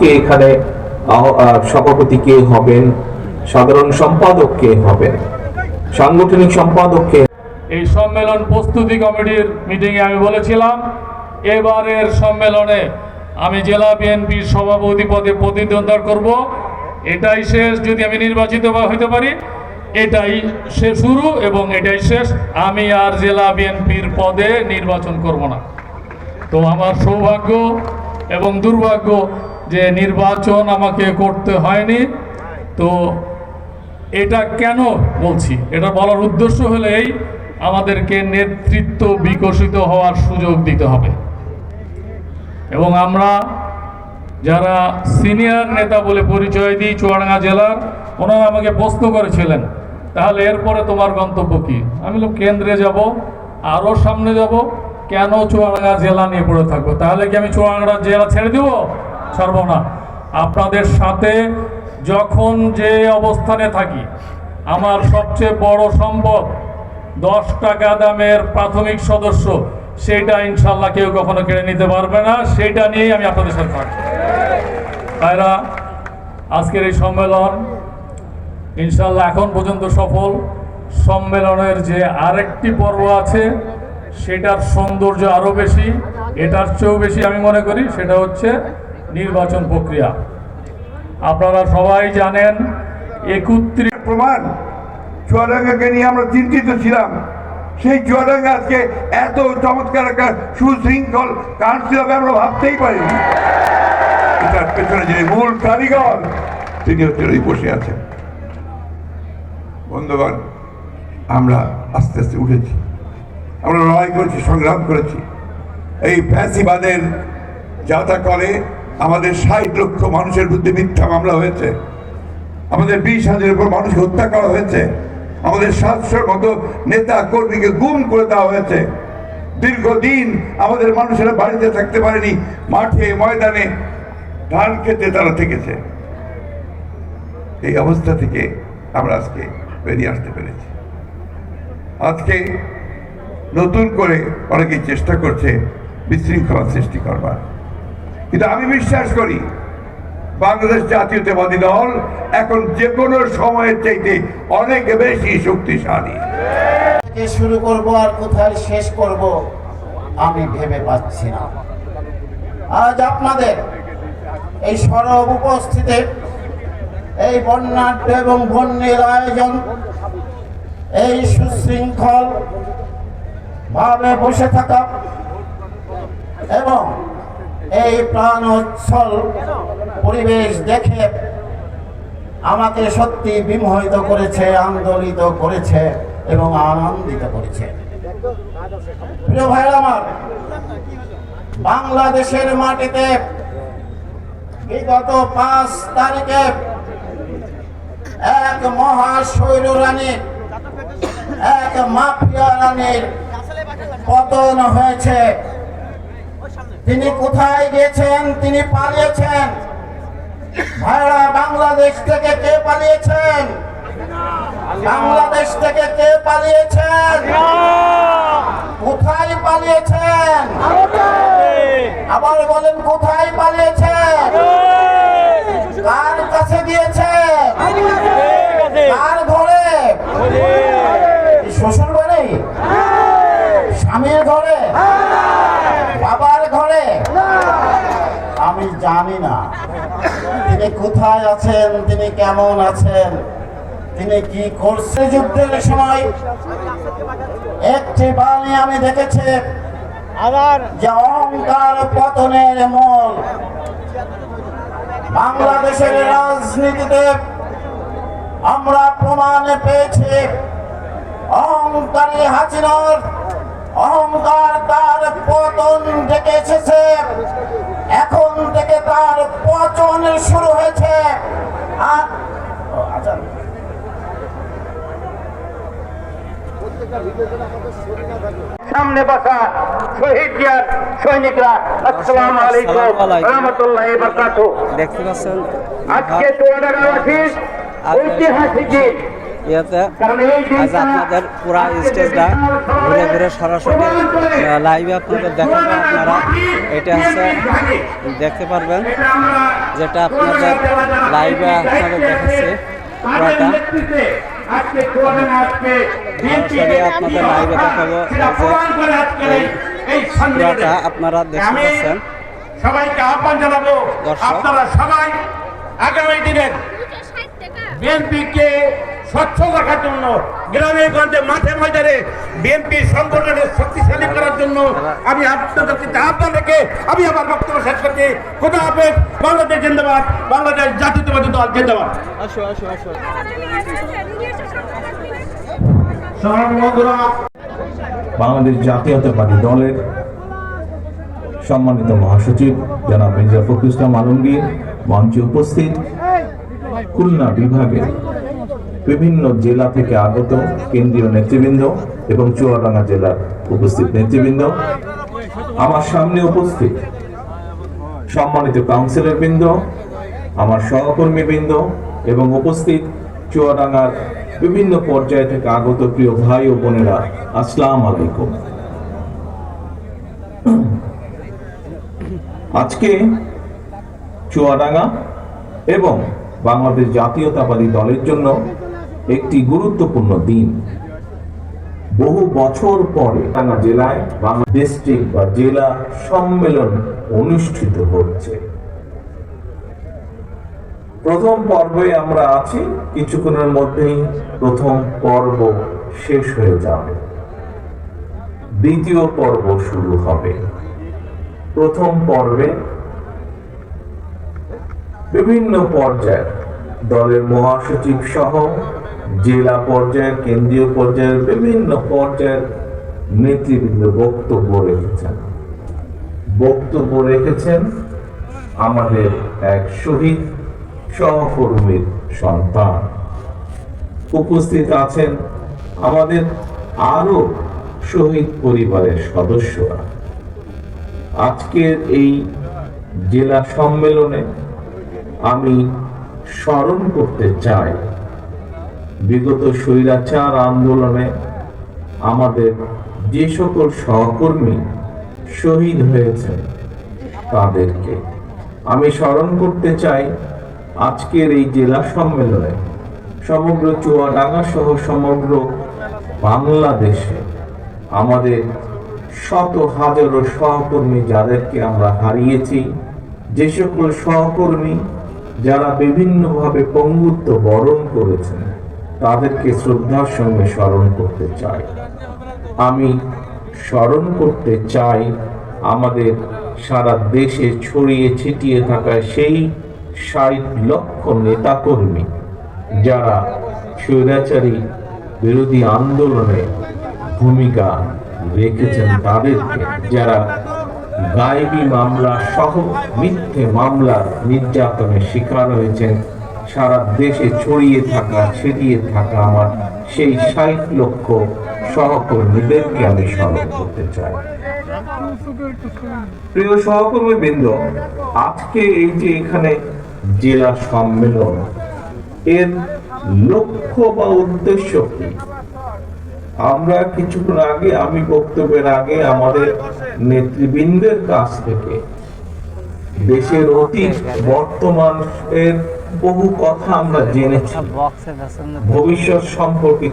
আজকে এখানে সভাপতি কে হবেন, সাধারণ সম্পাদক কে হবেন, সাংগঠনিক সম্পাদক কে এই সম্মেলন প্রস্তুতি কমিটির মিটিংয়ে আমি বলেছিলাম, এবারের সম্মেলনে আমি জেলা বিএনপির সভাপতি পদে প্রতিদ্বন্দ্বিতা করব। এটাই শেষ, যদি আমি নির্বাচিত হইতে পারি, এটাই শেষ শুরু এবং এটাই শেষ। আমি আর জেলা বিএনপির পদে নির্বাচন করব না। তো আমার সৌভাগ্য এবং দুর্ভাগ্য যে নির্বাচন আমাকে করতে হয়নি, তো এটা কেন বলছি? এটা বলার উদ্দেশ্য হলো এই আমাদেরকে নেতৃত্ব বিকশিত হওয়ার সুযোগ দিতে হবে। এবং আমরা যারা সিনিয়র নেতা বলে পরিচয় দিই চুয়াডাঙ্গা জেলার, ওনারা আমাকে প্রশ্ন করেছিলেন, তাহলে এরপরে তোমার গন্তব্য কি? আমি বললাম, কেন্দ্রে যাব আরও সামনে যাব, কেন চুয়াডাঙ্গা জেলা নিয়ে পড়ে থাকব? তাহলে কি আমি চুয়াডাঙ্গা জেলা ছেড়ে দেবো? ছাড়বো না। আপনাদের সাথে যখন যে অবস্থানে থাকি, আমার সবচেয়ে বড় সম্পদ দশ টাকা দামের প্রাথমিক সদস্য, সেটা ইনশাল্লাহ কেউ কখনো কেড়ে নিতে পারবে না, সেটা নিয়েই আমি আপনাদের সাথে থাকব তাইরা আজকের এই সম্মেলন ইনশাল্লাহ এখন পর্যন্ত সফল। সম্মেলনের যে আরেকটি পর্ব আছে, সেটার সৌন্দর্য আরও বেশি, এটার চেয়েও বেশি আমি মনে করি, সেটা হচ্ছে নির্বাচন প্রক্রিয়া। আপনারা সবাই জানেন, একত্রিশ প্রমাণ, চুয়াডাঙ্গাকে নিয়ে আমরা চিন্তিত ছিলাম। সেই চুয়াডাঙ্গা আজকে এত চমৎকার একটা সুশৃঙ্খল কাউন্সিল হবে আমরা ভাবতেই পারিনি। এটার পেছনে যে মূল কারিগর, তিনি হচ্ছেন ওই বসে আছেন। বন্ধুগণ, আমরা আস্তে আস্তে উঠেছি। আমরা লড়াই করেছি, সংগ্রাম করেছি। এই ফ্যাসিবাদের যা তা করে আমাদের ষাট লক্ষ মানুষের বিরুদ্ধে মিথ্যা মামলা হয়েছে। আমাদের বিশ হাজারের উপর মানুষকে হত্যা করা হয়েছে। আমাদের সাতশোর মতো নেতা কর্মীকে গুম করে দেওয়া হয়েছে। দীর্ঘদিন আমাদের মানুষেরা বাড়িতে থাকতে পারেনি, মাঠে, ময়দানে ধান খেতে তারা থেকেছে। এই অবস্থা থেকে আমরা আজকে বেরিয়ে আসতে পেরেছি। আজকে নতুন করে অনেকেই চেষ্টা করছে বিশৃঙ্খলা সৃষ্টি করবার। কিন্তু আমি বিশ্বাস করি, বাংলাদেশ জাতীয়তাবাদী দল এখন যে কোনো সময়ের চাইতে অনেক বেশি শক্তিশালী। শুরু করব আর কোথায় শেষ করব, আমি ভেবে পাচ্ছি না। আজ আপনাদের এই সরব উপস্থিতে এই বর্ণাঢ্য এবং বন্যের আয়োজন, এই সুশৃঙ্খল ভাবে বসে থাকা এবং এই প্রাণোচ্ছল পরিবেশ দেখে আমাকে সত্যি বিমোহিত করেছে আন্দোলিত করেছে এবং আনন্দিত করেছে। প্রিয় ভাইরা আমার, বাংলাদেশের মাটিতে বিগত পাঁচ তারিখে এক মহা শৈল রানীর এক মাফিয়া রানীর পতন হয়েছে। তিনি কোথায় গেছেন তিনি পালিয়েছেন। ভাইরা, বাংলাদেশ থেকে কে পালিয়েছেন? বাংলাদেশ থেকে কে পালিয়েছেন? কোথায় পালিয়েছেন? আবার বলেন, কোথায় পালিয়েছেন? কার কাছে দিয়েছেন কার ঘরে শ্বশুর ঘরে স্বামীর ঘরে বাবার ঘরে আমি জানি না তিনি কোথায় আছেন? তিনি কেমন আছেন? তিনি কি করছে যুদ্ধের সময় একটি বাণী আমি দেখেছি যে অহংকার পতনের মূল বাংলাদেশের রাজনীতিতে আমরা প্রমাণ পেয়েছি। অহংকারী হাসিনার অহংকার তার পতন ডেকে এসেছে। এখন থেকে তার পচন শুরু হয়েছে। আচ্ছা। সামনে বসা শহীদ জিয়ার সৈনিকরা আসসালামু আলাইকুম রহমতুল্লাহ বারকাতু দেখতে পাচ্ছেন? আজকে চুয়াডাঙ্গাবাসীর ঐতিহাসিক ইয়েতে কারণ এই দিনটা আজ আপনাদের পুরা স্টেজটা ঘুরে ঘুরে সরাসরি লাইভে আপনাদের দেখাবো আপনারা। এটা হচ্ছে দেখতে পারবেন যেটা আপনাদের লাইভে আপনাদের দেখাচ্ছি পুরাটা। সরাসরি আপনাদের লাইভে দেখাবো। পুরাটা আপনারা দেখতে আমি পাচ্ছেন। সবাইকে আহ্বান জানাব আপনারা সবাই আগামী দিনের বিএনপিকে স্বচ্ছ রাখার জন্য গ্রামে গঞ্জে মাঠে ময়দানে বিএনপি সংগঠনের শক্তিশালী করার জন্য আমি আপনাদের আহ্বান রেখে আমি আমার বক্তব্য শেষ করছি। খোদা হাফেজ বাংলাদেশ জিন্দাবাদ বাংলাদেশ জাতীয়তাবাদী দল জিন্দাবাদ। সমাজ বন্ধুরা বাংলাদেশ জাতীয়তাবাদী দলের সম্মানিত মহাসচিব জনাব মির্জা ফখরুল ইসলাম আলমগীর মঞ্চে উপস্থিত খুলনা বিভাগের বিভিন্ন জেলা থেকে আগত কেন্দ্রীয় নেতৃবৃন্দ এবং চুয়াডাঙ্গা জেলার উপস্থিত নেতৃবৃন্দ। আমার সামনে উপস্থিত সম্মানিত কাউন্সিলর বৃন্দ, আমার সহকর্মী বৃন্দ এবং উপস্থিত চুয়াডাঙ্গার বিভিন্ন পর্যায় থেকে আগত প্রিয় ভাই ও বোনেরা, আসসালাম আলাইকুম। আজকে চুয়াডাঙ্গা এবং বাংলাদেশ জাতীয়তাবাদী দলের জন্য একটি গুরুত্বপূর্ণ দিন। বহু বছর পরে টাঙ্গা জেলায় বাংলা ডিস্ট্রিক্ট বা জেলা সম্মেলন অনুষ্ঠিত হচ্ছে। প্রথম পর্বে আমরা আছি, কিছুক্ষণের মধ্যেই প্রথম পর্ব শেষ হয়ে যাবে। দ্বিতীয় পর্ব শুরু হবে। প্রথম পর্বে বিভিন্ন পর্যায়ে দলের মহাসচিব সহ জেলা পর্যায়ের, কেন্দ্রীয় পর্যায়ের, বিভিন্ন পর্যায়ের নেতৃবৃন্দ বক্তব্য রেখেছেন। বক্তব্য রেখেছেন আমাদের এক শহীদ সহকর্মীর সন্তান। উপস্থিত আছেন আমাদের আরও শহীদ পরিবারের সদস্যরা। আজকের এই জেলা সম্মেলনে আমি স্মরণ করতে চাই বিগত স্বৈরাচার আন্দোলনে আমাদের যে সকল সহকর্মী শহীদ হয়েছে তাদেরকে আমি স্মরণ করতে চাই আজকের এই জেলা সম্মেলনে সমগ্র চুয়াডাঙ্গা সহ সমগ্র বাংলাদেশে আমাদের শত হাজারো সহকর্মী যাদেরকে আমরা হারিয়েছি, যে সকল সহকর্মী যারা বিভিন্নভাবে পঙ্গুত্ব বরণ করেছেন তাদেরকে শ্রদ্ধার সঙ্গে স্মরণ করতে চাই। আমি স্মরণ করতে চাই আমাদের সারা দেশে ছড়িয়ে ছিটিয়ে থাকা সেই ষাট লক্ষ নেতাকর্মী যারা স্বৈরাচারী বিরোধী আন্দোলনে ভূমিকা রেখেছেন তাদেরকে, যারা গায়েবী মামলা সহ মিথ্যে মামলার নির্যাতনের শিকার হয়েছেন। সারা দেশে ছড়িয়ে থাকা, ছিটিয়ে থাকা আমার সেই ষাট লক্ষ সহকর্মীদেরকে আমি স্মরণ করতে চাই। প্রিয় সহকর্মী বৃন্দ আজকে এই যে এখানে জেলা সম্মেলন, এর লক্ষ্য বা উদ্দেশ্য কি? আমরা কিছুক্ষণ আগে, আমি বক্তব্যের আগে আমাদের নেতৃবৃন্দের কাছ থেকে দেশের অতীত, বর্তমান এর বহু কথা আমরা জেনেছি। ভবিষ্যৎ সম্পর্কে